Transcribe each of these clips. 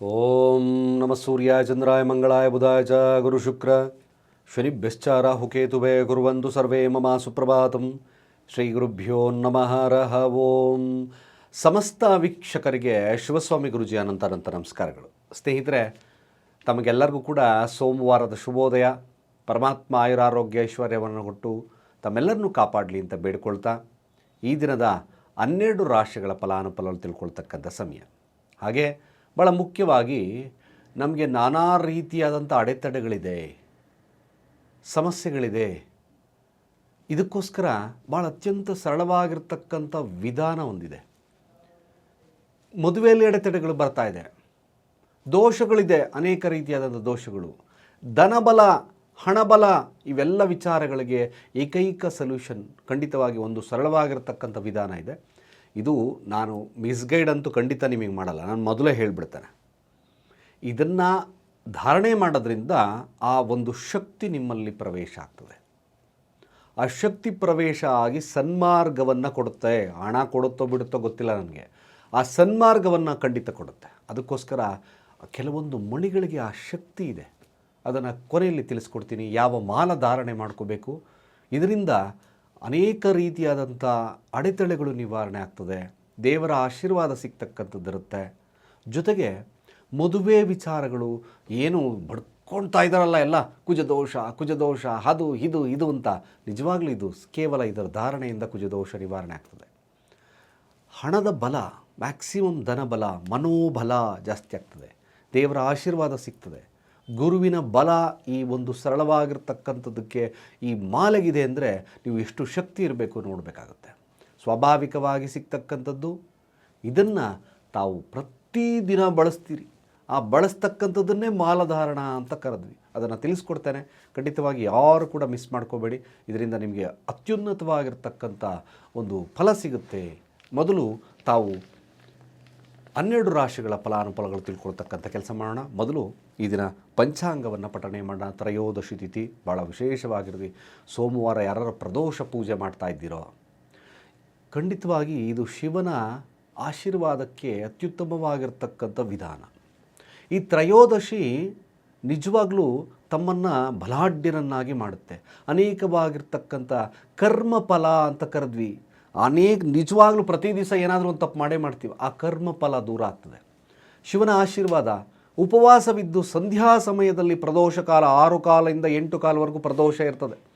ಓಂ ನಮ ಸೂರ್ಯ ಚಂದ್ರಾಯ ಮಂಗಳಾಯ ಬುಧಾಯ ಚ ಗುರು ಶುಕ್ರ. ಶನಿಭ್ಯಶ್ಚ ರಾಹುಕೇತುವೆ ಕುರುವಂತು ಸರ್ವೇ ಮಮ ಸುಪ್ರಭಾತಂ. ಶ್ರೀ ಗುರುಭ್ಯೋ ನಮಃ ರಹ ಓಂ. ಸಮಸ್ತ ವೀಕ್ಷಕರಿಗೆ ಶಿವಸ್ವಾಮಿ ಗುರುಜಿ ಅನಂತ ಅನಂತ ನಮಸ್ಕಾರಗಳು. ಸ್ನೇಹಿತರೆ, ತಮಗೆಲ್ಲರಿಗೂ ಕೂಡ ಸೋಮವಾರದ ಶುಭೋದಯ. ಪರಮಾತ್ಮ ಆಯುರಾರೋಗ್ಯ ಐಶ್ವರ್ಯವನ್ನು ಕೊಟ್ಟು ತಮ್ಮೆಲ್ಲರನ್ನೂ ಕಾಪಾಡಲಿ ಅಂತ ಬೇಡಿಕೊಳ್ತಾ ಈ ದಿನದ ಹನ್ನೆರಡು ರಾಶಿಗಳ ಫಲಾನುಫಲಗಳು ತಿಳ್ಕೊಳ್ತಕ್ಕಂಥ ಸಮಯ. ಹಾಗೆ ಭಾಳ ಮುಖ್ಯವಾಗಿ ನಮಗೆ ನಾನಾ ರೀತಿಯಾದಂಥ ಅಡೆತಡೆಗಳಿದೆ, ಸಮಸ್ಯೆಗಳಿದೆ. ಇದಕ್ಕೋಸ್ಕರ ಭಾಳ ಅತ್ಯಂತ ಸರಳವಾಗಿರ್ತಕ್ಕಂಥ ವಿಧಾನ ಒಂದಿದೆ. ಮದುವೆಯಲ್ಲಿ ಅಡೆತಡೆಗಳು ಬರ್ತಾ ಇದೆ. ದೋಷಗಳಿದೆ, ಅನೇಕ ರೀತಿಯಾದಂಥ ದೋಷಗಳು. ಧನಬಲ, ಹಣಬಲ, ಇವೆಲ್ಲ ವಿಚಾರಗಳಿಗೆ ಏಕೈಕ ಸೊಲ್ಯೂಷನ್ ಖಂಡಿತವಾಗಿ ಒಂದು ಸರಳವಾಗಿರತಕ್ಕಂಥ ವಿಧಾನ ಇದೆ. ಇದು ನಾನು ಮಿಸ್ಗೈಡ್ ಅಂತೂ ಖಂಡಿತ ನಿಮಗೆ ಮಾಡಲ್ಲ, ನಾನು ಮೊದಲೇ ಹೇಳಿಬಿಡ್ತೇನೆ. ಇದನ್ನು ಧಾರಣೆ ಮಾಡೋದ್ರಿಂದ ಆ ಒಂದು ಶಕ್ತಿ ನಿಮ್ಮಲ್ಲಿ ಪ್ರವೇಶ ಆಗ್ತದೆ. ಆ ಶಕ್ತಿ ಪ್ರವೇಶ ಆಗಿ ಸನ್ಮಾರ್ಗವನ್ನು ಕೊಡುತ್ತೆ. ಹಣ ಕೊಡುತ್ತೋ ಬಿಡುತ್ತೋ ಗೊತ್ತಿಲ್ಲ ನನಗೆ. ಆ ಸನ್ಮಾರ್ಗವನ್ನು ಖಂಡಿತ ಕೊಡುತ್ತೆ. ಅದಕ್ಕೋಸ್ಕರ ಕೆಲವೊಂದು ಮಣಿಗಳಿಗೆ ಆ ಶಕ್ತಿ ಇದೆ. ಅದನ್ನು ಕೊನೆಯಲ್ಲಿ ತಿಳಿಸ್ಕೊಡ್ತೀನಿ. ಯಾವ ಮಾಲ ಧಾರಣೆ ಮಾಡ್ಕೋಬೇಕು? ಇದರಿಂದ ಅನೇಕ ರೀತಿಯಾದಂಥ ಅಡೆತಡೆಗಳು ನಿವಾರಣೆ ಆಗ್ತದೆ. ದೇವರ ಆಶೀರ್ವಾದ ಸಿಗ್ತಕ್ಕಂಥದ್ದಿರುತ್ತೆ ಜೊತೆಗೆ ಮದುವೆ ವಿಚಾರಗಳು ಏನು ಬಡ್ಕೊಳ್ತಾ ಇದ್ದಾರಲ್ಲ ಎಲ್ಲ. ಕುಜದೋಷ ಕುಜದೋಷ, ಅದು, ಇದು ಇದು ಅಂತ. ನಿಜವಾಗ್ಲೂ ಇದು ಕೇವಲ ಇದರ ಧಾರಣೆಯಿಂದ ಕುಜದೋಷ ನಿವಾರಣೆ ಆಗ್ತದೆ. ಹಣದ ಬಲ ಮ್ಯಾಕ್ಸಿಮಮ್ ಧನಬಲ, ಮನೋಬಲ ಜಾಸ್ತಿ ಆಗ್ತದೆ. ದೇವರ ಆಶೀರ್ವಾದ ಸಿಗ್ತದೆ. ಗುರುವಿನ ಬಲ ಈ ಒಂದು ಸರಳವಾಗಿರ್ತಕ್ಕಂಥದ್ದಕ್ಕೆ ಈ ಮಾಲೆಗಿದೆ ಅಂದರೆ ನೀವು ಎಷ್ಟು ಶಕ್ತಿ ಇರಬೇಕು ನೋಡಬೇಕಾಗುತ್ತೆ. ಸ್ವಾಭಾವಿಕವಾಗಿ ಸಿಗ್ತಕ್ಕಂಥದ್ದು, ಇದನ್ನು ತಾವು ಪ್ರತಿದಿನ ಬಳಸ್ತೀರಿ. ಆ ಬಳಸ್ತಕ್ಕಂಥದ್ದನ್ನೇ ಮಾಲಧಾರಣ ಅಂತ ಕರೆದ್ವಿ. ಅದನ್ನು ತಿಳಿಸ್ಕೊಡ್ತೇನೆ. ಖಂಡಿತವಾಗಿ ಯಾರು ಕೂಡ ಮಿಸ್ ಮಾಡ್ಕೋಬೇಡಿ. ಇದರಿಂದ ನಿಮಗೆ ಅತ್ಯುನ್ನತವಾಗಿರ್ತಕ್ಕಂಥ ಒಂದು ಫಲ ಸಿಗುತ್ತೆ. ಮೊದಲು ತಾವು ಹನ್ನೆರಡು ರಾಶಿಗಳ ಫಲಾನುಫಲಗಳು ತಿಳ್ಕೊಳ್ತಕ್ಕಂಥ ಕೆಲಸ ಮಾಡೋಣ. ಮೊದಲು ಈ ದಿನ ಪಂಚಾಂಗವನ್ನು ಪಠಣೆ ಮಾಡೋಣ. ತ್ರಯೋದಶಿ ತಿಥಿ ಭಾಳ ವಿಶೇಷವಾಗಿರಲಿ ಸೋಮವಾರ ಯಾರು ಪ್ರದೋಷ ಪೂಜೆ ಮಾಡ್ತಾ ಇದ್ದೀರೋ? ಖಂಡಿತವಾಗಿ ಇದು ಶಿವನ ಆಶೀರ್ವಾದಕ್ಕೆ ಅತ್ಯುತ್ತಮವಾಗಿರ್ತಕ್ಕಂಥ ವಿಧಾನ. ಈ ತ್ರಯೋದಶಿ ನಿಜವಾಗ್ಲೂ ತಮ್ಮನ್ನು ಬಲಾಢ್ಯರನ್ನಾಗಿ ಮಾಡುತ್ತೆ. ಅನೇಕವಾಗಿರ್ತಕ್ಕಂಥ ಕರ್ಮಫಲ ಅಂತ ಕರೆದ್ವಿ. ಅನೇಕ ನಿಜವಾಗ್ಲೂ ಪ್ರತಿ ದಿವಸ ಏನಾದರೂ ಒಂದು ತಪ್ಪು ಮಾಡೇ ಮಾಡ್ತೀವಿ. ಆ ಕರ್ಮಫಲ ದೂರ ಆಗ್ತದೆ. ಶಿವನ ಆಶೀರ್ವಾದ ಉಪವಾಸವಿದ್ದು ಸಂಧ್ಯಾ ಸಮಯದಲ್ಲಿ ಪ್ರದೋಷ ಕಾಲ ಆರು ಕಾಲದಿಂದ ಎಂಟು ಕಾಲವರೆಗೂ ಪ್ರದೋಷ ಇರ್ತದೆ.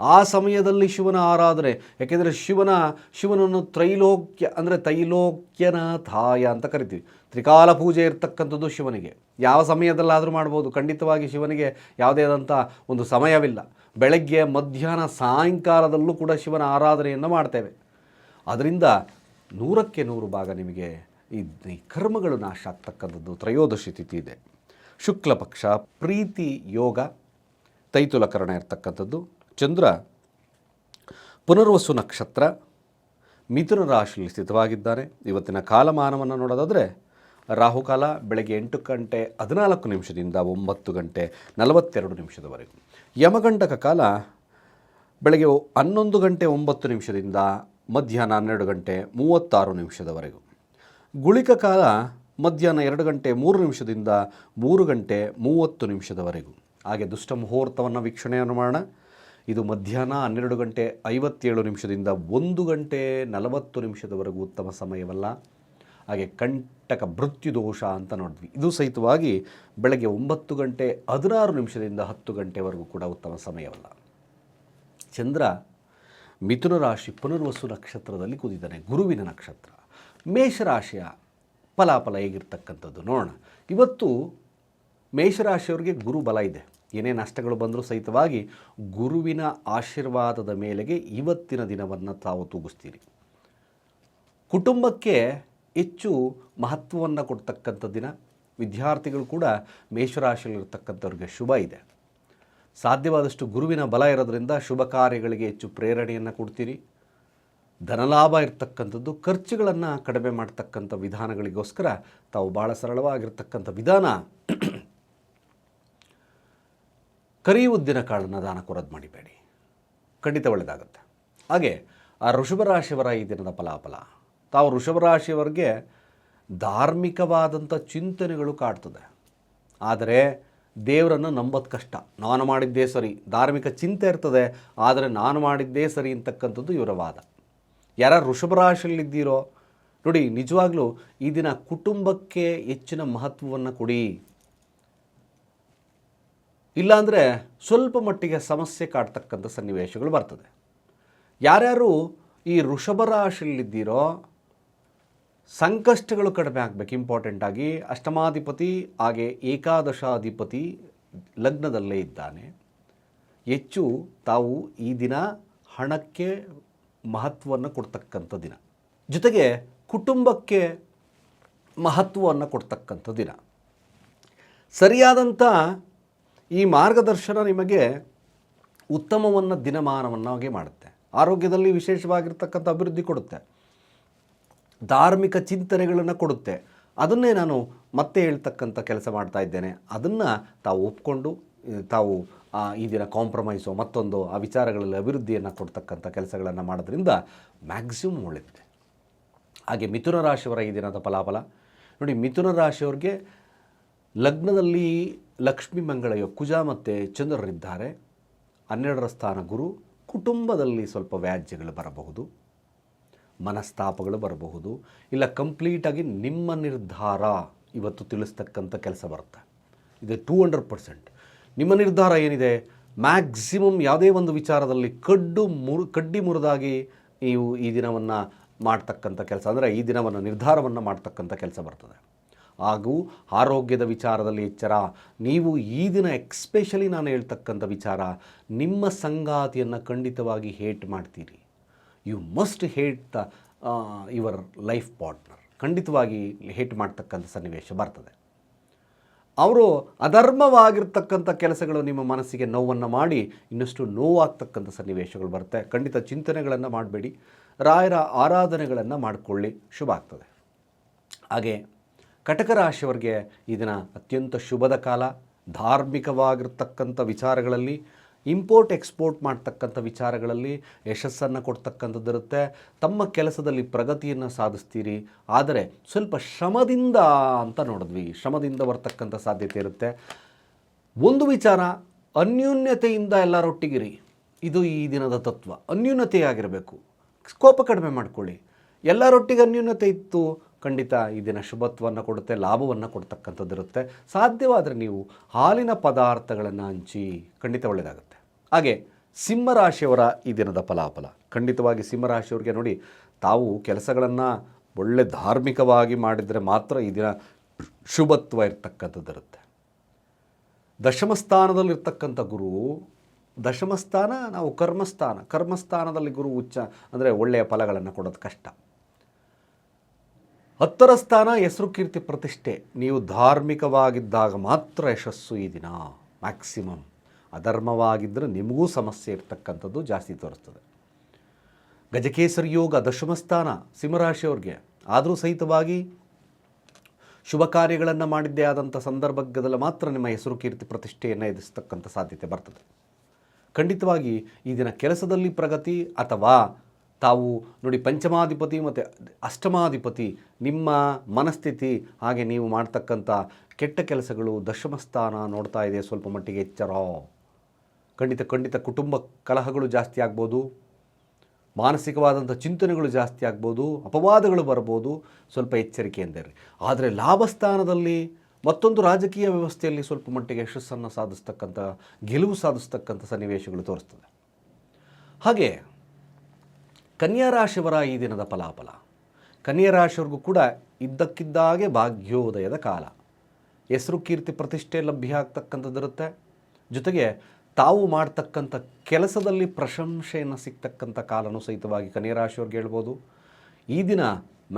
ಆ ಸಮಯದಲ್ಲಿ ಶಿವನ ಆರಾಧನೆ, ಯಾಕೆಂದರೆ ಶಿವನ, ಶಿವನನ್ನು ತ್ರೈಲೋಕ್ಯ, ಅಂದರೆ ತೈಲೋಕ್ಯನಾಥಾಯ ಅಂತ ಕರಿತೀವಿ. ತ್ರಿಕಾಲ ಪೂಜೆ ಇರ್ತಕ್ಕಂಥದ್ದು ಶಿವನಿಗೆ. ಯಾವ ಸಮಯದಲ್ಲಾದರೂ ಮಾಡ್ಬೋದು. ಖಂಡಿತವಾಗಿ ಶಿವನಿಗೆ ಯಾವುದೇ ಆದಂಥ ಒಂದು ಸಮಯವಿಲ್ಲ. ಬೆಳಗ್ಗೆ, ಮಧ್ಯಾಹ್ನ, ಸಾಯಂಕಾಲದಲ್ಲೂ ಕೂಡ ಶಿವನ ಆರಾಧನೆಯನ್ನು ಮಾಡ್ತೇವೆ. ಅದರಿಂದ ನೂರಕ್ಕೆ ನೂರು ಭಾಗ ನಿಮಗೆ ಈ ಕರ್ಮಗಳು ನಾಶ ಆಗ್ತಕ್ಕಂಥದ್ದು ತ್ರಯೋದಶಿ ತಿಥಿ ಇದೆ. ಶುಕ್ಲ ಪಕ್ಷ, ಪ್ರೀತಿ, ಯೋಗ, ತೈತುಲಕರಣ ಇರ್ತಕ್ಕಂಥದ್ದು. ಚಂದ್ರ, ಪುನರ್ವಸು ನಕ್ಷತ್ರ, ಮಿಥುನ ರಾಶಿಯಲ್ಲಿ ಸ್ಥಿತವಾಗಿದ್ದಾರೆ ಇವತ್ತಿನ ಕಾಲಮಾನವನ್ನು ನೋಡೋದಾದರೆ ರಾಹುಕಾಲ ಬೆಳಗ್ಗೆ ಎಂಟು ಗಂಟೆ ಹದಿನಾಲ್ಕು ನಿಮಿಷದಿಂದ ಒಂಬತ್ತು ಗಂಟೆ ನಲವತ್ತೆರಡು ನಿಮಿಷದವರೆಗೂ. ಯಮಗಂಡಕ ಕಾಲ ಬೆಳಗ್ಗೆ ಹನ್ನೊಂದು ಗಂಟೆ ಒಂಬತ್ತು ನಿಮಿಷದಿಂದ ಮಧ್ಯಾಹ್ನ ಹನ್ನೆರಡು ಗಂಟೆ ಮೂವತ್ತಾರು ನಿಮಿಷದವರೆಗೂ. ಗುಳಿಕ ಕಾಲ ಮಧ್ಯಾಹ್ನ ಎರಡು ಗಂಟೆ ಮೂರು ನಿಮಿಷದಿಂದ ಮೂರು ಗಂಟೆ ಮೂವತ್ತು ನಿಮಿಷದವರೆಗೂ. ಹಾಗೆ ದುಷ್ಟ ಮುಹೂರ್ತವನ್ನು ವೀಕ್ಷಣೆಯನ್ನು ಮಾಡೋಣ ಇದು ಮಧ್ಯಾಹ್ನ ಹನ್ನೆರಡು ಗಂಟೆ ಐವತ್ತೇಳು ನಿಮಿಷದಿಂದ ಒಂದು ಗಂಟೆ ನಲವತ್ತು ನಿಮಿಷದವರೆಗೂ ಉತ್ತಮ ಸಮಯವಲ್ಲ. ಹಾಗೆ ಕಂಟಕ ಮೃತ್ಯು ದೋಷ ಅಂತ ನೋಡಿದ್ವಿ. ಇದು ಸಹಿತವಾಗಿ ಬೆಳಗ್ಗೆ ಒಂಬತ್ತು ಗಂಟೆ ಹದಿನಾರು ನಿಮಿಷದಿಂದ ಹತ್ತು ಗಂಟೆವರೆಗೂ ಕೂಡ ಉತ್ತಮ ಸಮಯವಲ್ಲ. ಚಂದ್ರ ಮಿಥುನ ರಾಶಿ ಪುನರ್ವಸು ನಕ್ಷತ್ರದಲ್ಲಿ ಕುದಿದ್ದಾನೆ ಗುರುವಿನ ನಕ್ಷತ್ರ. ಮೇಷರಾಶಿಯ ಫಲಾಫಲ ಹೇಗಿರ್ತಕ್ಕಂಥದ್ದು ನೋಡೋಣ. ಇವತ್ತು ಮೇಷರಾಶಿಯವರಿಗೆ ಗುರು ಬಲ ಇದೆ. ಏನೇ ನಷ್ಟಗಳು ಬಂದರೂ ಸಹಿತವಾಗಿ ಗುರುವಿನ ಆಶೀರ್ವಾದದ ಮೇಲೆಗೆ ಇವತ್ತಿನ ದಿನವನ್ನು ತಾವು ತೂಗಿಸ್ತೀರಿ. ಕುಟುಂಬಕ್ಕೆ ಹೆಚ್ಚು ಮಹತ್ವವನ್ನು ಕೊಡ್ತಕ್ಕಂಥ ದಿನ. ವಿದ್ಯಾರ್ಥಿಗಳು ಕೂಡ ಮೇಷರಾಶಿಯಲ್ಲಿರ್ತಕ್ಕಂಥವ್ರಿಗೆ ಶುಭ ಇದೆ. ಸಾಧ್ಯವಾದಷ್ಟು ಗುರುವಿನ ಬಲ ಇರೋದ್ರಿಂದ ಶುಭ ಕಾರ್ಯಗಳಿಗೆ ಹೆಚ್ಚು ಪ್ರೇರಣೆಯನ್ನು ಕೊಡ್ತೀರಿ. ಧನಲಾಭ ಇರತಕ್ಕಂಥದ್ದು, ಖರ್ಚುಗಳನ್ನು ಕಡಿಮೆ ಮಾಡ್ತಕ್ಕಂಥ ವಿಧಾನಗಳಿಗೋಸ್ಕರ ತಾವು ಭಾಳ ಸರಳವಾಗಿರ್ತಕ್ಕಂಥ ವಿಧಾನ. ಕರಿ ಉದ್ದಿನ ಕಾಳನ್ನು ದಾನ ಕೊರೋದು ಮಾಡಿಬೇಡಿ. ಖಂಡಿತ ಒಳ್ಳೆಯದಾಗುತ್ತೆ ಹಾಗೆ, ಆ ಋಷಭ ರಾಶಿಯವರ ಈ ದಿನದ ಫಲಾಫಲ. ತಾವು ಋಷಭ ರಾಶಿಯವರಿಗೆ ಧಾರ್ಮಿಕವಾದಂಥ ಚಿಂತನೆಗಳು ಕಾಡ್ತದೆ. ಆದರೆ ದೇವರನ್ನು ನಂಬೋದು ಕಷ್ಟ. ನಾನು ಮಾಡಿದ್ದೇ ಸರಿ, ಧಾರ್ಮಿಕ ಚಿಂತೆ ಇರ್ತದೆ, ಆದರೆ ನಾನು ಮಾಡಿದ್ದೇ ಸರಿ ಅಂತಕ್ಕಂಥದ್ದು ಇವರ ವಾದ. ಯಾರ ಋಷಭ ರಾಶಿಯಲ್ಲಿದ್ದೀರೋ, ನೋಡಿ, ನಿಜವಾಗ್ಲೂ ಈ ದಿನ ಕುಟುಂಬಕ್ಕೆ ಹೆಚ್ಚಿನ ಮಹತ್ವವನ್ನು ಕೊಡಿ. ಇಲ್ಲಾಂದರೆ ಸ್ವಲ್ಪ ಮಟ್ಟಿಗೆ ಸಮಸ್ಯೆ ಕಾಡ್ತಕ್ಕಂಥ ಸನ್ನಿವೇಶಗಳು ಬರ್ತದೆ. ಯಾರ್ಯಾರು ಈ ವೃಷಭ ರಾಶಿಯಲ್ಲಿದ್ದೀರೋ ಸಂಕಷ್ಟಗಳು ಕಡಿಮೆ ಆಗಬೇಕು. ಇಂಪಾರ್ಟೆಂಟಾಗಿ ಅಷ್ಟಮಾಧಿಪತಿ, ಹಾಗೆ ಏಕಾದಶಾಧಿಪತಿ ಲಗ್ನದಲ್ಲೇ ಇದ್ದಾನೆ. ಹೆಚ್ಚು ತಾವು ಈ ದಿನ ಹಣಕ್ಕೆ ಮಹತ್ವವನ್ನು ಕೊಡ್ತಕ್ಕಂಥ ದಿನ. ಜೊತೆಗೆ ಕುಟುಂಬಕ್ಕೆ ಮಹತ್ವವನ್ನು ಕೊಡ್ತಕ್ಕಂಥ ದಿನ. ಸರಿಯಾದಂಥ ಈ ಮಾರ್ಗದರ್ಶನ ನಿಮಗೆ ಉತ್ತಮವನ್ನು ದಿನಮಾನವನ್ನಾಗಿ ಮಾಡುತ್ತೆ. ಆರೋಗ್ಯದಲ್ಲಿ ವಿಶೇಷವಾಗಿರ್ತಕ್ಕಂಥ ಅಭಿವೃದ್ಧಿ ಕೊಡುತ್ತೆ. ಧಾರ್ಮಿಕ ಚಿಂತನೆಗಳನ್ನು ಕೊಡುತ್ತೆ. ಅದನ್ನೇ ನಾನು ಮತ್ತೆ ಹೇಳ್ತಕ್ಕಂಥ ಕೆಲಸ ಮಾಡ್ತಾ ಇದ್ದೇನೆ. ಅದನ್ನು ತಾವು ಒಪ್ಕೊಂಡು ತಾವು ಈ ದಿನ ಕಾಂಪ್ರಮೈಸು ಮತ್ತೊಂದು, ಆ ವಿಚಾರಗಳಲ್ಲಿ ಅಭಿವೃದ್ಧಿಯನ್ನು ಕೊಡ್ತಕ್ಕಂಥ ಕೆಲಸಗಳನ್ನು ಮಾಡೋದ್ರಿಂದ ಮ್ಯಾಕ್ಸಿಮಮ್ ಒಳ್ಳೆಯದಿದೆ ಹಾಗೆ ಮಿಥುನ ರಾಶಿಯವರ ಈ ದಿನದ ಫಲಾಫಲ. ನೋಡಿ, ಮಿಥುನ ರಾಶಿಯವ್ರಿಗೆ ಲಗ್ನದಲ್ಲಿ ಲಕ್ಷ್ಮೀ ಮಂಗಳಯ್ಯ, ಕುಜ ಮತ್ತು ಚಂದ್ರರಿದ್ದಾರೆ. ಹನ್ನೆರಡರ ಸ್ಥಾನ ಗುರು. ಕುಟುಂಬದಲ್ಲಿ ಸ್ವಲ್ಪ ವ್ಯಾಜ್ಯಗಳು ಬರಬಹುದು. ಮನಸ್ತಾಪಗಳು ಬರಬಹುದು. ಇಲ್ಲ, ಕಂಪ್ಲೀಟಾಗಿ ನಿಮ್ಮ ನಿರ್ಧಾರ ಇವತ್ತು ತಿಳಿಸ್ತಕ್ಕಂಥ ಕೆಲಸ ಬರುತ್ತೆ. ಇದು ಟೂ ಹಂಡ್ರೆಡ್ ಪರ್ಸೆಂಟ್. ನಿಮ್ಮ ನಿರ್ಧಾರ ಏನಿದೆ? ಮ್ಯಾಕ್ಸಿಮಮ್ ಯಾವುದೇ ಒಂದು ವಿಚಾರದಲ್ಲಿ ಕಡ್ಡು ಮುರು, ಕಡ್ಡಿ ಮುರಿದಾಗಿ ನೀವು ಈ ದಿನವನ್ನು ಮಾಡ್ತಕ್ಕಂಥ ಕೆಲಸ ಅಂದರೆ ಈ ದಿನವನ್ನು, ನಿರ್ಧಾರವನ್ನು ಮಾಡ್ತಕ್ಕಂಥ ಕೆಲಸ ಬರ್ತದೆ. ಹಾಗೂ ಆರೋಗ್ಯದ ವಿಚಾರದಲ್ಲಿ ಎಚ್ಚರ. ನೀವು ಈ ದಿನ ಎಕ್ಸ್ಪೆಷಲಿ ನಾನು ಹೇಳ್ತಕ್ಕಂಥ ವಿಚಾರ, ನಿಮ್ಮ ಸಂಗಾತಿಯನ್ನು ಖಂಡಿತವಾಗಿ ಹೇಟ್ ಮಾಡ್ತೀರಿ. You must hate the your life partner ಖಂಡಿತವಾಗಿ ಹೇಟ್ ಮಾಡ್ತಕ್ಕಂಥ ಸನ್ನಿವೇಶ ಬರ್ತದೆ. ಅವರು ಅಧರ್ಮವಾಗಿರ್ತಕ್ಕಂಥ ಕೆಲಸಗಳು ನಿಮ್ಮ ಮನಸ್ಸಿಗೆ ನೋವನ್ನು ಮಾಡಿ ಇನ್ನಷ್ಟು ನೋವಾಗ್ತಕ್ಕಂಥ ಸನ್ನಿವೇಶಗಳು ಬರುತ್ತೆ. ಖಂಡಿತ ಚಿಂತನೆಗಳನ್ನು ಮಾಡಬೇಡಿ. ರಾಯರ ಆರಾಧನೆಗಳನ್ನು ಮಾಡಿಕೊಳ್ಳಿ. ಶುಭ ಆಗ್ತದೆ. ಹಾಗೆ ಕಟಕ ರಾಶಿಯವರಿಗೆ ಈ ದಿನ ಅತ್ಯಂತ ಶುಭದ ಕಾಲ. ಧಾರ್ಮಿಕವಾಗಿರ್ತಕ್ಕಂಥ ವಿಚಾರಗಳಲ್ಲಿ ಇಂಪೋರ್ಟ್, ಎಕ್ಸ್ಪೋರ್ಟ್ ಮಾಡ್ತಕ್ಕಂಥ ವಿಚಾರಗಳಲ್ಲಿ ಯಶಸ್ಸನ್ನು ಕೊಡ್ತಕ್ಕಂಥದ್ದಿರುತ್ತೆ. ತಮ್ಮ ಕೆಲಸದಲ್ಲಿ ಪ್ರಗತಿಯನ್ನು ಸಾಧಿಸ್ತೀರಿ. ಆದರೆ ಸ್ವಲ್ಪ ಶ್ರಮದಿಂದ ಅಂತ ನೋಡಿದ್ವಿ. ಶ್ರಮದಿಂದ ಬರ್ತಕ್ಕಂಥ ಸಾಧ್ಯತೆ ಇರುತ್ತೆ. ಒಂದು ವಿಚಾರ, ಅನ್ಯೂನ್ಯತೆಯಿಂದ ಎಲ್ಲರೊಟ್ಟಿಗಿರಿ. ಇದು ಈ ದಿನದ ತತ್ವ. ಅನ್ಯೂನ್ಯತೆಯಾಗಿರಬೇಕು ಕೋಪ ಕಡಿಮೆ ಮಾಡ್ಕೊಳ್ಳಿ. ಎಲ್ಲರೊಟ್ಟಿಗೆ ಅನ್ಯೂನ್ಯತೆ ಇತ್ತು, ಖಂಡಿತ ಈ ದಿನ ಶುಭತ್ವವನ್ನು ಕೊಡುತ್ತೆ, ಲಾಭವನ್ನು ಕೊಡ್ತಕ್ಕಂಥದ್ದಿರುತ್ತೆ. ಸಾಧ್ಯವಾದರೆ ನೀವು ಹಾಲಿನ ಪದಾರ್ಥಗಳನ್ನು ಹಂಚಿ, ಖಂಡಿತ ಒಳ್ಳೆಯದಾಗುತ್ತೆ ಹಾಗೆ ಸಿಂಹರಾಶಿಯವರ ಈ ದಿನದ ಫಲಾಫಲ. ಖಂಡಿತವಾಗಿ ಸಿಂಹರಾಶಿಯವ್ರಿಗೆ ನೋಡಿ, ತಾವು ಕೆಲಸಗಳನ್ನು ಒಳ್ಳೆ ಧಾರ್ಮಿಕವಾಗಿ ಮಾಡಿದರೆ ಮಾತ್ರ ಈ ದಿನ ಶುಭತ್ವ ಇರ್ತಕ್ಕಂಥದ್ದಿರುತ್ತೆ. ದಶಮಸ್ಥಾನದಲ್ಲಿರ್ತಕ್ಕಂಥ ಗುರು, ದಶಮಸ್ಥಾನ ನಾವು ಕರ್ಮಸ್ಥಾನ. ಕರ್ಮಸ್ಥಾನದಲ್ಲಿ ಗುರು ಉಚ್ಚ ಅಂದರೆ ಒಳ್ಳೆಯ ಫಲಗಳನ್ನು ಕೊಡೋದು ಕಷ್ಟ. ಹತ್ತರ ಸ್ಥಾನ ಹೆಸರು ಕೀರ್ತಿ ಪ್ರತಿಷ್ಠೆ. ನೀವು ಧಾರ್ಮಿಕವಾಗಿದ್ದಾಗ ಮಾತ್ರ ಯಶಸ್ಸು ಈ ದಿನ. ಮ್ಯಾಕ್ಸಿಮಮ್ ಅಧರ್ಮವಾಗಿದ್ದರೆ ನಿಮಗೂ ಸಮಸ್ಯೆ ಇರ್ತಕ್ಕಂಥದ್ದು ಜಾಸ್ತಿ ತೋರಿಸ್ತದೆ. ಗಜಕೇಸರಿ ಯೋಗ ದಶಮಸ್ಥಾನ ಸಿಂಹರಾಶಿಯವ್ರಿಗೆ ಆದರೂ ಸಹಿತವಾಗಿ ಶುಭ ಕಾರ್ಯಗಳನ್ನು ಮಾಡಿದ್ದೇ ಆದಂಥ ಸಂದರ್ಭದಲ್ಲಿ ಮಾತ್ರ ನಿಮ್ಮ ಹೆಸರು ಕೀರ್ತಿ ಪ್ರತಿಷ್ಠೆಯನ್ನು ಎದುರಿಸ್ತಕ್ಕಂಥ ಸಾಧ್ಯತೆ ಬರ್ತದೆ. ಖಂಡಿತವಾಗಿ ಈ ದಿನ ಕೆಲಸದಲ್ಲಿ ಪ್ರಗತಿ ಅಥವಾ ತಾವು ನೋಡಿ ಪಂಚಮಾಧಿಪತಿ ಮತ್ತು ಅಷ್ಟಮಾಧಿಪತಿ ನಿಮ್ಮ ಮನಸ್ಥಿತಿ ಹಾಗೆ ನೀವು ಮಾಡ್ತಕ್ಕಂಥ ಕೆಟ್ಟ ಕೆಲಸಗಳು ದಶಮಸ್ಥಾನ ನೋಡ್ತಾ ಇದೆ ಸ್ವಲ್ಪ ಮಟ್ಟಿಗೆ ಎಚ್ಚರ. ಖಂಡಿತ ಖಂಡಿತ ಕುಟುಂಬ ಕಲಹಗಳು ಜಾಸ್ತಿ ಆಗ್ಬೋದು, ಮಾನಸಿಕವಾದಂಥ ಚಿಂತನೆಗಳು ಜಾಸ್ತಿ ಆಗ್ಬೋದು, ಅಪವಾದಗಳು ಬರ್ಬೋದು, ಸ್ವಲ್ಪ ಎಚ್ಚರಿಕೆಯಿಂದಿರಿ ಆದರೆ ಲಾಭಸ್ಥಾನದಲ್ಲಿ ಮತ್ತೊಂದು ರಾಜಕೀಯ ವ್ಯವಸ್ಥೆಯಲ್ಲಿ ಸ್ವಲ್ಪ ಮಟ್ಟಿಗೆ ಯಶಸ್ಸನ್ನು ಸಾಧಿಸ್ತಕ್ಕಂಥ, ಗೆಲುವು ಸಾಧಿಸ್ತಕ್ಕಂಥ ಸನ್ನಿವೇಶಗಳು ತೋರಿಸ್ತದೆ. ಹಾಗೆ ಕನ್ಯಾ ರಾಶಿಯವರ ಈ ದಿನದ ಫಲಾಫಲ. ಕನ್ಯಾ ರಾಶಿಯವ್ರಿಗೂ ಕೂಡ ಇದ್ದಕ್ಕಿದ್ದಾಗೆ ಭಾಗ್ಯೋದಯದ ಕಾಲ. ಹೆಸರು ಕೀರ್ತಿ ಪ್ರತಿಷ್ಠೆ ಲಭ್ಯ ಆಗ್ತಕ್ಕಂಥದ್ದಿರುತ್ತೆ. ಜೊತೆಗೆ ತಾವು ಮಾಡ್ತಕ್ಕಂಥ ಕೆಲಸದಲ್ಲಿ ಪ್ರಶಂಸೆಯನ್ನು ಸಿಗ್ತಕ್ಕಂಥ ಕಾಲನೂ ಸಹಿತವಾಗಿ ಕನ್ಯಾ ರಾಶಿಯವ್ರಿಗೆ ಹೇಳ್ಬೋದು. ಈ ದಿನ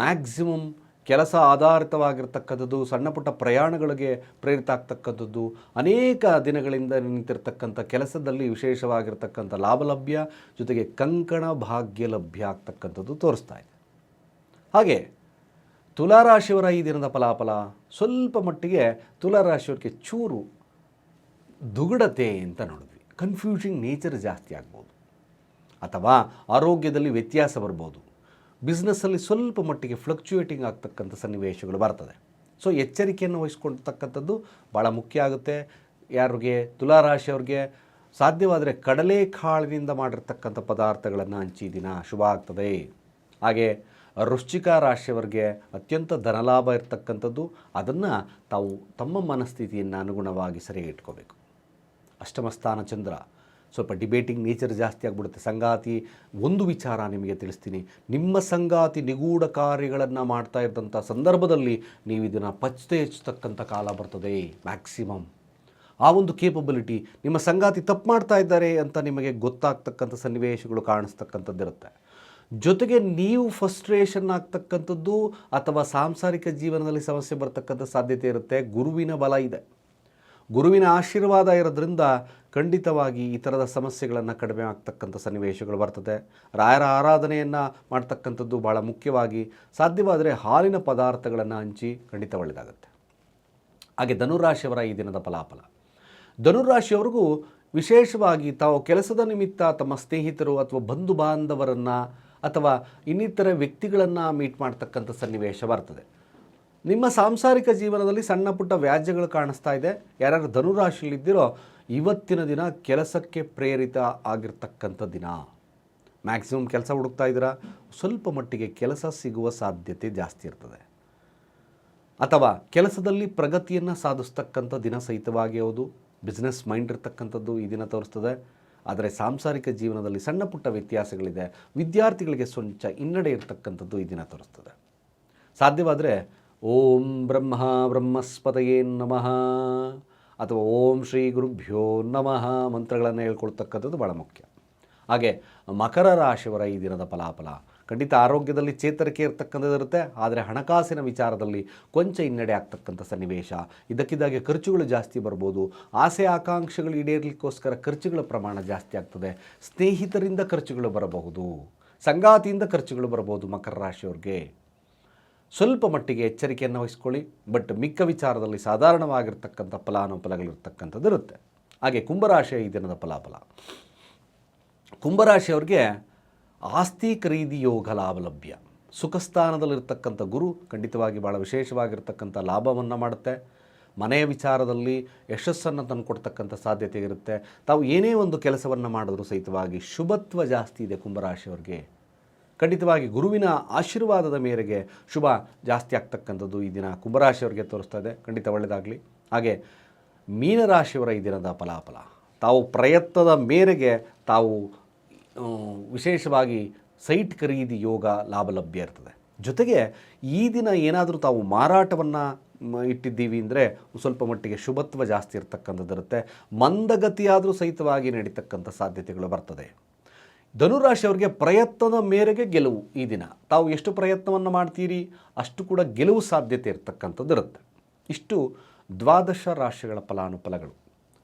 ಮ್ಯಾಕ್ಸಿಮಮ್ ಕೆಲಸ ಆಧಾರಿತವಾಗಿರ್ತಕ್ಕಂಥದ್ದು, ಸಣ್ಣ ಪುಟ್ಟ ಪ್ರಯಾಣಗಳಿಗೆ ಪ್ರೇರಿತ ಆಗ್ತಕ್ಕಂಥದ್ದು, ಅನೇಕ ದಿನಗಳಿಂದ ನಿಂತಿರ್ತಕ್ಕಂಥ ಕೆಲಸದಲ್ಲಿ ವಿಶೇಷವಾಗಿರ್ತಕ್ಕಂಥ ಲಾಭಲಭ್ಯ, ಜೊತೆಗೆ ಕಂಕಣ ಭಾಗ್ಯ ಲಭ್ಯ ಆಗ್ತಕ್ಕಂಥದ್ದು ತೋರಿಸ್ತಾ ಇದೆ. ಹಾಗೆ ತುಲಾರಾಶಿಯವರ ಈ ದಿನದ ಫಲಾಫಲ ಸ್ವಲ್ಪ ಮಟ್ಟಿಗೆ ತುಲಾರಾಶಿಯವರಿಗೆ ಚೂರು ದುಗುಡತೆ ಅಂತ ನೋಡಿದ್ವಿ. ಕನ್ಫ್ಯೂಷಿಂಗ್ ನೇಚರ್ ಜಾಸ್ತಿ ಆಗ್ಬೋದು. ಅಥವಾ ಆರೋಗ್ಯದಲ್ಲಿ ವ್ಯತ್ಯಾಸ ಬರ್ಬೋದು. ಬಿಸ್ನೆಸ್ಸಲ್ಲಿ ಸ್ವಲ್ಪ ಮಟ್ಟಿಗೆ ಫ್ಲಕ್ಚುಯೇಟಿಂಗ್ ಆಗ್ತಕ್ಕಂಥ ಸನ್ನಿವೇಶಗಳು ಬರ್ತದೆ. ಸೊ ಎಚ್ಚರಿಕೆಯನ್ನು ವಹಿಸ್ಕೊಳ್ತಕ್ಕಂಥದ್ದು ಭಾಳ ಮುಖ್ಯ ಆಗುತ್ತೆ. ಯಾರಿಗೆ? ತುಲಾರಾಶಿಯವ್ರಿಗೆ. ಸಾಧ್ಯವಾದರೆ ಕಡಲೆ ಕಾಳಿನಿಂದ ಮಾಡಿರ್ತಕ್ಕಂಥ ಪದಾರ್ಥಗಳನ್ನು ಹಂಚಿ ದಿನ ಶುಭ ಆಗ್ತದೆ. ಹಾಗೆ ವೃಶ್ಚಿಕ ರಾಶಿಯವರಿಗೆ ಅತ್ಯಂತ ಧನಲಾಭ ಇರತಕ್ಕಂಥದ್ದು, ಅದನ್ನು ತಾವು ತಮ್ಮ ಮನಸ್ಥಿತಿಯನ್ನು ಅನುಗುಣವಾಗಿ ಸರಿಯಾಗಿ ಇಟ್ಕೋಬೇಕು. ಅಷ್ಟಮ ಸ್ಥಾನ ಚಂದ್ರ. ಸ್ವಲ್ಪ ಡಿಬೇಟಿಂಗ್ ನೇಚರ್ ಜಾಸ್ತಿ ಆಗಿಬಿಡುತ್ತೆ. ಸಂಗಾತಿ, ಒಂದು ವಿಚಾರ ನಿಮಗೆ ತಿಳಿಸ್ತೀನಿ. ನಿಮ್ಮ ಸಂಗಾತಿ ನಿಗೂಢ ಕಾರ್ಯಗಳನ್ನು ಮಾಡ್ತಾ ಇದ್ದಂಥ ಸಂದರ್ಭದಲ್ಲಿ ನೀವು ಇದನ್ನು ಪಚ್ಚತೆ ಹೆಚ್ಚತಕ್ಕಂಥ ಕಾಲ ಬರ್ತದೆ. ಮ್ಯಾಕ್ಸಿಮಮ್ ಆ ಒಂದು ಕೇಪಬಿಲಿಟಿ ನಿಮ್ಮ ಸಂಗಾತಿ ತಪ್ಪು ಮಾಡ್ತಾ ಇದ್ದಾರೆ ಅಂತ ನಿಮಗೆ ಗೊತ್ತಾಗ್ತಕ್ಕಂಥ ಸನ್ನಿವೇಶಗಳು ಕಾಣಿಸ್ತಕ್ಕಂಥದ್ದಿರುತ್ತೆ. ಜೊತೆಗೆ ನೀವು ಫಸ್ಟ್ರೇಷನ್ ಆಗ್ತಕ್ಕಂಥದ್ದು ಅಥವಾ ಸಾಂಸಾರಿಕ ಜೀವನದಲ್ಲಿ ಸಮಸ್ಯೆ ಬರ್ತಕ್ಕಂಥ ಸಾಧ್ಯತೆ ಇರುತ್ತೆ. ಗುರುವಿನ ಬಲ ಇದೆ. ಗುರುವಿನ ಆಶೀರ್ವಾದ ಇರೋದ್ರಿಂದ ಖಂಡಿತವಾಗಿ ಈ ಥರದ ಸಮಸ್ಯೆಗಳನ್ನು ಕಡಿಮೆ ಆಗ್ತಕ್ಕಂಥ ಸನ್ನಿವೇಶಗಳು ಬರ್ತದೆ. ರಾಯರ ಆರಾಧನೆಯನ್ನು ಮಾಡ್ತಕ್ಕಂಥದ್ದು ಭಾಳ ಮುಖ್ಯವಾಗಿ ಸಾಧ್ಯವಾದರೆ ಹಾಲಿನ ಪದಾರ್ಥಗಳನ್ನು ಹಂಚಿ ಖಂಡಿತ ಒಳ್ಳೆಯದಾಗುತ್ತೆ ಹಾಗೆ ಧನುರಾಶಿಯವರ ಈ ದಿನದ ಫಲಾಫಲ. ಧನುರಾಶಿಯವರಿಗೂ ವಿಶೇಷವಾಗಿ ತಾವು ಕೆಲಸದ ನಿಮಿತ್ತ ತಮ್ಮ ಸ್ನೇಹಿತರು ಅಥವಾ ಬಂಧು ಬಾಂಧವರನ್ನು ಅಥವಾ ಇನ್ನಿತರ ವ್ಯಕ್ತಿಗಳನ್ನು ಮೀಟ್ ಮಾಡ್ತಕ್ಕಂಥ ಸನ್ನಿವೇಶ ಬರ್ತದೆ. ನಿಮ್ಮ ಸಾಂಸಾರಿಕ ಜೀವನದಲ್ಲಿ ಸಣ್ಣ ಪುಟ್ಟ ವ್ಯಾಜ್ಯಗಳು ಕಾಣಿಸ್ತಾ ಇದೆ. ಯಾರ್ಯಾರು ಧನುರಾಶಿಯಲ್ಲಿದ್ದೀರೋ, ಇವತ್ತಿನ ದಿನ ಕೆಲಸಕ್ಕೆ ಪ್ರೇರಿತ ಆಗಿರ್ತಕ್ಕಂಥ ದಿನ. ಮ್ಯಾಕ್ಸಿಮಮ್ ಕೆಲಸ ಹುಡುಕ್ತಾ ಇದ್ದೀರಾ? ಸ್ವಲ್ಪ ಮಟ್ಟಿಗೆ ಕೆಲಸ ಸಿಗುವ ಸಾಧ್ಯತೆ ಜಾಸ್ತಿ ಇರ್ತದೆ. ಅಥವಾ ಕೆಲಸದಲ್ಲಿ ಪ್ರಗತಿಯನ್ನು ಸಾಧಿಸ್ತಕ್ಕಂಥ ದಿನ ಸಹಿತವಾಗಿ ಹೌದು. ಬಿಸ್ನೆಸ್ ಮೈಂಡ್ ಇರ್ತಕ್ಕಂಥದ್ದು ಈ ದಿನ ತೋರಿಸ್ತದೆ. ಆದರೆ ಸಾಂಸಾರಿಕ ಜೀವನದಲ್ಲಿ ಸಣ್ಣ ಪುಟ್ಟ ವ್ಯತ್ಯಾಸಗಳಿದೆ. ವಿದ್ಯಾರ್ಥಿಗಳಿಗೆ ಸ್ವಂಚ ಹಿನ್ನಡೆ ಇರ್ತಕ್ಕಂಥದ್ದು ಈ ದಿನ ತೋರಿಸ್ತದೆ. ಸಾಧ್ಯವಾದರೆ ಓಂ ಬ್ರಹ್ಮ ಬ್ರಹ್ಮಸ್ಪತಯೇ ನಮಃ ಅಥವಾ ಓಂ ಶ್ರೀ ಗುರುಭ್ಯೋ ನಮಃ ಮಂತ್ರಗಳನ್ನು ಹೇಳ್ಕೊಳ್ತಕ್ಕಂಥದ್ದು ಭಾಳ ಮುಖ್ಯ. ಹಾಗೆ ಮಕರ ರಾಶಿಯವರ ಈ ದಿನದ ಫಲಾಫಲ ಖಂಡಿತ ಆರೋಗ್ಯದಲ್ಲಿ ಚೇತರಿಕೆ ಇರ್ತಕ್ಕಂಥದ್ದು ಇರುತ್ತೆ, ಆದರೆ ಹಣಕಾಸಿನ ವಿಚಾರದಲ್ಲಿ ಕೊಂಚ ಹಿನ್ನಡೆ ಆಗ್ತಕ್ಕಂಥ ಸನ್ನಿವೇಶ. ಇದಕ್ಕಿದ್ದಾಗೆ ಖರ್ಚುಗಳು ಜಾಸ್ತಿ ಬರ್ಬೋದು, ಆಸೆ ಆಕಾಂಕ್ಷೆಗಳು ಈಡೇರಲಿಕ್ಕೋಸ್ಕರ ಖರ್ಚುಗಳ ಪ್ರಮಾಣ ಜಾಸ್ತಿ ಆಗ್ತದೆ, ಸ್ನೇಹಿತರಿಂದ ಖರ್ಚುಗಳು ಬರಬಹುದು, ಸಂಗಾತಿಯಿಂದ ಖರ್ಚುಗಳು ಬರಬಹುದು ಮಕರ ರಾಶಿಯವ್ರಿಗೆ. ಸ್ವಲ್ಪ ಮಟ್ಟಿಗೆ ಎಚ್ಚರಿಕೆಯನ್ನು ವಹಿಸ್ಕೊಳ್ಳಿ, ಬಟ್ ಮಿಕ್ಕ ವಿಚಾರದಲ್ಲಿ ಸಾಧಾರಣವಾಗಿರ್ತಕ್ಕಂಥ ಫಲಾನುಫಲಗಳಿರ್ತಕ್ಕಂಥದ್ದು ಇರುತ್ತೆ. ಹಾಗೆ ಕುಂಭರಾಶಿಯ ಈ ದಿನದ ಫಲಾಫಲ. ಕುಂಭರಾಶಿಯವ್ರಿಗೆ ಆಸ್ತಿ ಖರೀದಿ ಯೋಗ ಲಾಭ ಲಭ್ಯ ಸುಖಸ್ಥಾನದಲ್ಲಿರ್ತಕ್ಕಂಥ ಗುರು ಖಂಡಿತವಾಗಿ ಭಾಳ ವಿಶೇಷವಾಗಿರ್ತಕ್ಕಂಥ ಲಾಭವನ್ನು ಮಾಡುತ್ತೆ. ಮನೆಯ ವಿಚಾರದಲ್ಲಿ ಯಶಸ್ಸನ್ನು ತಂದುಕೊಡ್ತಕ್ಕಂಥ ಸಾಧ್ಯತೆ ಇರುತ್ತೆ. ತಾವು ಏನೇ ಒಂದು ಕೆಲಸವನ್ನು ಮಾಡಿದ್ರೂ ಸಹಿತವಾಗಿ ಶುಭತ್ವ ಜಾಸ್ತಿ ಇದೆ ಕುಂಭರಾಶಿಯವ್ರಿಗೆ. ಖಂಡಿತವಾಗಿ ಗುರುವಿನ ಆಶೀರ್ವಾದದ ಮೇರೆಗೆ ಶುಭ ಜಾಸ್ತಿ ಆಗ್ತಕ್ಕಂಥದ್ದು ಈ ದಿನ ಕುಂಭರಾಶಿಯವರಿಗೆ ತೋರಿಸ್ತಾ ಇದೆ. ಖಂಡಿತ ಒಳ್ಳೆಯದಾಗಲಿ ಹಾಗೆ ಮೀನರಾಶಿಯವರ ಈ ದಿನದ ಫಲಾಫಲ. ತಾವು ಪ್ರಯತ್ನದ ಮೇರೆಗೆ ತಾವು ವಿಶೇಷವಾಗಿ ಸೈಟ್ ಖರೀದಿ ಯೋಗ ಲಾಭ ಲಭ್ಯ ಇರ್ತದೆ. ಜೊತೆಗೆ ಈ ದಿನ ಏನಾದರೂ ತಾವು ಮಾರಾಟವನ್ನು ಇಟ್ಟಿದ್ದೀವಿ ಅಂದರೆ ಸ್ವಲ್ಪ ಮಟ್ಟಿಗೆ ಶುಭತ್ವ ಜಾಸ್ತಿ ಇರ್ತಕ್ಕಂಥದ್ದು ಇರುತ್ತೆ ಮಂದಗತಿಯಾದರೂ ಸಹಿತವಾಗಿ ನಡೀತಕ್ಕಂಥ ಸಾಧ್ಯತೆಗಳು ಬರ್ತದೆ. ಧನುರಾಶಿಯವರಿಗೆ ಪ್ರಯತ್ನದ ಮೇರೆಗೆ ಗೆಲುವು ಈ ದಿನ. ತಾವು ಎಷ್ಟು ಪ್ರಯತ್ನವನ್ನು ಮಾಡ್ತೀರಿ? ಅಷ್ಟು ಕೂಡ ಗೆಲುವು ಸಾಧ್ಯತೆ ಇರತಕ್ಕಂಥದ್ದು ಇರುತ್ತೆ. ಇಷ್ಟು ದ್ವಾದಶ ರಾಶಿಗಳ ಫಲಾನುಫಲಗಳು.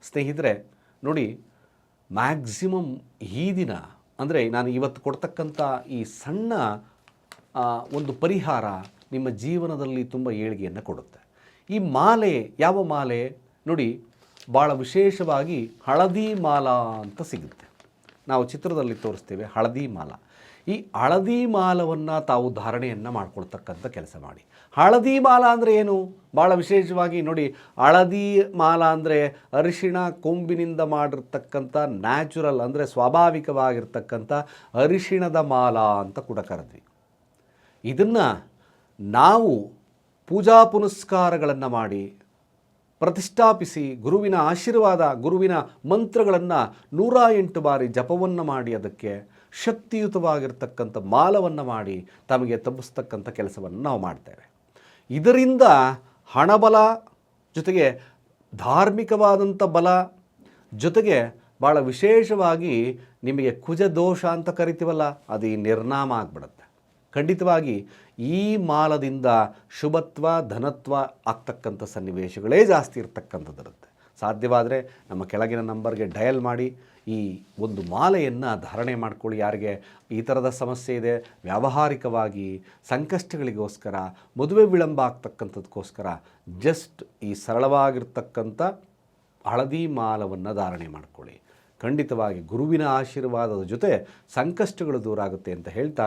ಸ್ನೇಹಿತರೆ, ನೋಡಿ, ಮ್ಯಾಕ್ಸಿಮಮ್ ಈ ದಿನ ಅಂದರೆ ನಾನು ಇವತ್ತು ಕೊಡ್ತಕ್ಕಂಥ ಈ ಸಣ್ಣ ಒಂದು ಪರಿಹಾರ ನಿಮ್ಮ ಜೀವನದಲ್ಲಿ ತುಂಬ ಏಳಿಗೆಯನ್ನು ಕೊಡುತ್ತೆ. ಈ ಮಾಲೆ, ಯಾವ ಮಾಲೆ? ನೋಡಿ ಭಾಳ ವಿಶೇಷವಾಗಿ ಹಳದಿ ಮಾಲಾ ಅಂತ ಸಿಗುತ್ತೆ. ನಾವು ಚಿತ್ರದಲ್ಲಿ ತೋರಿಸ್ತೇವೆ ಹಳದಿ ಮಾಲ. ಈ ಹಳದಿ ಮಾಲವನ್ನು ತಾವು ಧಾರಣೆಯನ್ನು ಮಾಡ್ಕೊಳ್ತಕ್ಕಂಥ ಕೆಲಸ ಮಾಡಿ. ಹಳದಿ ಮಾಲ ಅಂದರೆ ಏನು? ಭಾಳ ವಿಶೇಷವಾಗಿ ನೋಡಿ, ಹಳದಿ ಮಾಲ ಅಂದರೆ ಅರಿಶಿಣ ಕೊಂಬಿನಿಂದ ಮಾಡಿರ್ತಕ್ಕಂಥ ನ್ಯಾಚುರಲ್ ಅಂದರೆ ಸ್ವಾಭಾವಿಕವಾಗಿರ್ತಕ್ಕಂಥ ಅರಿಶಿಣದ ಮಾಲ ಅಂತ ಕೂಡ ಕರೆದ್ವಿ. ಇದನ್ನು ನಾವು ಪೂಜಾ ಪುನಸ್ಕಾರಗಳನ್ನು ಮಾಡಿ ಪ್ರತಿಷ್ಠಾಪಿಸಿ ಗುರುವಿನ ಆಶೀರ್ವಾದ, ಗುರುವಿನ ಮಂತ್ರಗಳನ್ನು ನೂರ ಎಂಟು ಬಾರಿ ಜಪವನ್ನು ಮಾಡಿ ಅದಕ್ಕೆ ಶಕ್ತಿಯುತವಾಗಿರ್ತಕ್ಕಂಥ ಮಾಲವನ್ನು ಮಾಡಿ ತಮಗೆ ತಪ್ಪಿಸ್ತಕ್ಕಂಥ ಕೆಲಸವನ್ನು ನಾವು ಮಾಡ್ತೇವೆ. ಇದರಿಂದ ಹಣಬಲ ಜೊತೆಗೆ ಧಾರ್ಮಿಕವಾದಂಥ ಬಲ ಜೊತೆಗೆ ಭಾಳ ವಿಶೇಷವಾಗಿ ನಿಮಗೆ ಕುಜ ದೋಷ ಅಂತ ಕರಿತೀವಲ್ಲ, ಅದು ಈ ನಿರ್ನಾಮ ಆಗಿಬಿಡುತ್ತೆ. ಖಂಡಿತವಾಗಿ ಈ ಮಾಲದಿಂದ ಶುಭತ್ವ, ಧನತ್ವ ಆಗ್ತಕ್ಕಂಥ ಸನ್ನಿವೇಶಗಳೇ ಜಾಸ್ತಿ ಇರ್ತಕ್ಕಂಥದ್ದಿರುತ್ತೆ. ಸಾಧ್ಯವಾದರೆ ನಮ್ಮ ಕೆಳಗಿನ ನಂಬರ್ಗೆ ಡಯಲ್ ಮಾಡಿ ಈ ಒಂದು ಮಾಲೆಯನ್ನು ಧಾರಣೆ ಮಾಡ್ಕೊಳ್ಳಿ. ಯಾರಿಗೆ ಈ ಥರದ ಸಮಸ್ಯೆ ಇದೆ, ವ್ಯಾವಹಾರಿಕವಾಗಿ ಸಂಕಷ್ಟಗಳಿಗೋಸ್ಕರ, ಮದುವೆ ವಿಳಂಬ ಆಗ್ತಕ್ಕಂಥದ್ದಕ್ಕೋಸ್ಕರ ಜಸ್ಟ್ ಈ ಸರಳವಾಗಿರ್ತಕ್ಕಂಥ ಹಳದಿ ಮಾಲವನ್ನು ಧಾರಣೆ ಮಾಡ್ಕೊಳ್ಳಿ. ಖಂಡಿತವಾಗಿ ಗುರುವಿನ ಆಶೀರ್ವಾದದ ಜೊತೆ ಸಂಕಷ್ಟಗಳು ದೂರ ಆಗುತ್ತೆ ಅಂತ ಹೇಳ್ತಾ